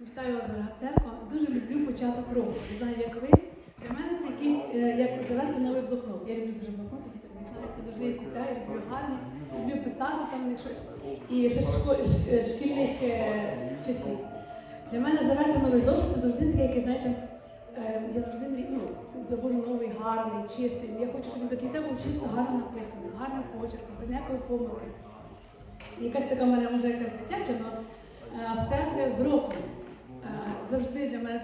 Вітаю вас, дорога церква. Дуже люблю початок року. Не знаю, як ви. Для мене це якийсь, е, як завести новий блокнот. Я люблю дуже блокноти, я завжди їх купляю, люблю гарні, люблю писати там в щось. І ще з е, шкільних е, часів. Для мене завести новий зошит це завжди таке, яке, знаєте, я завжди ну, забув новий, гарний, чистий. Я хочу, щоб до кінця був чисто гарно написаний, гарним почерком, без ніякої помилки. Якась така мене може якась дитяча, але асоціація з роком.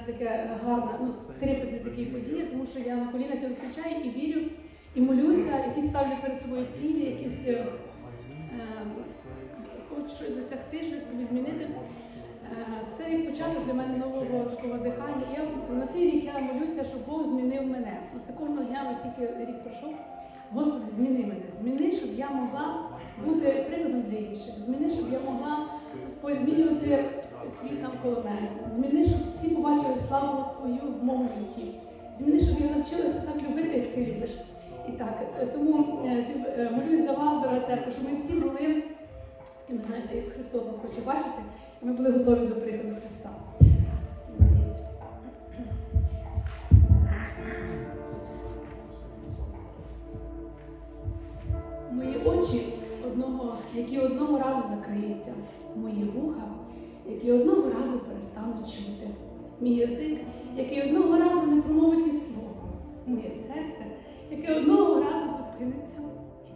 Це таке гарна, ну, трепетна такі події, тому що я на колінах його зустрічаю і вірю, і молюся, якісь ставлю перед собою цілі, якісь е, хочу досягти, щось собі змінити. Е, Це як початок для мене нового такого дихання. Я на цей рік я молюся, щоб Бог змінив мене. Це кожного дня, оскільки рік пройшов. Господи, зміни мене, зміни, щоб я могла бути прикладом для інших. Зміни, щоб я могла Господь змінювати світ навколо мене. Зміни, щоб всі побачили славу Твою в моєму житті. Зміни, щоб я навчилася так любити, як ти любиш. І так, е, тому е, е, молюсь за вас, дорога церква, щоб ми всі були, ви знаєте, як Христос нас хоче бачити, і ми були готові до приходу Христа. Мої очі, одного, які одного разу закриються, мої вуха, які одного разу перестануть чути, мій язик, який одного разу не промовить і слова, моє серце, яке одного разу зупиниться,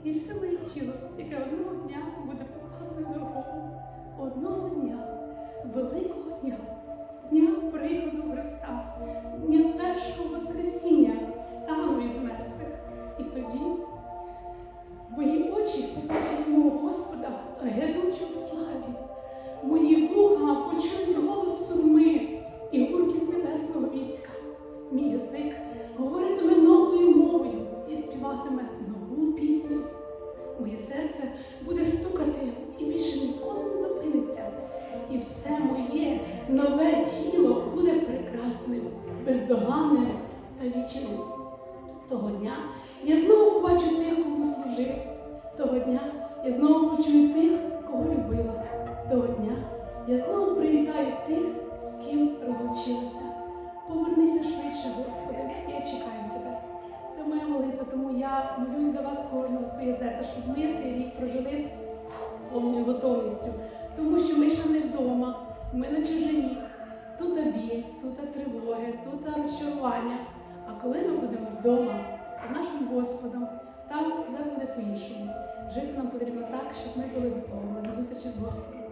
і все моє тіло, яке одного дня буде покладене до Бога. Одного дня, великого дня, дня приходу Христа, дня першого Воскресіння, стану із мертвих. І тоді Мої очі побачать в славі. Мої вуха почують голос сурми і гуркіт небесного війська. Мій язик говоритиме новою мовою і співатиме нову пісню. Моє серце буде стукати і більше ніколи не зупиниться. І все моє нове тіло буде прекрасним, бездоганним та вічним. Того дня я знову побачу тих, кому служив. Того дня я знову почую тих. Того дня я знову привітаю тих, з ким розлучилася. Повернися швидше, Господи, я чекаю тебе. Це моя молитва, тому я молюсь за вас кожного своє серце, щоб ми цей рік прожили з повною готовністю. Тому що ми ще не вдома, ми на чужині. Тут біль, тут тривоги, тут розчарування. А коли ми будемо вдома з нашим Господом, там буде по-іншому. Жити нам потрібно так, щоб ми були готові до зустрічі з Господом.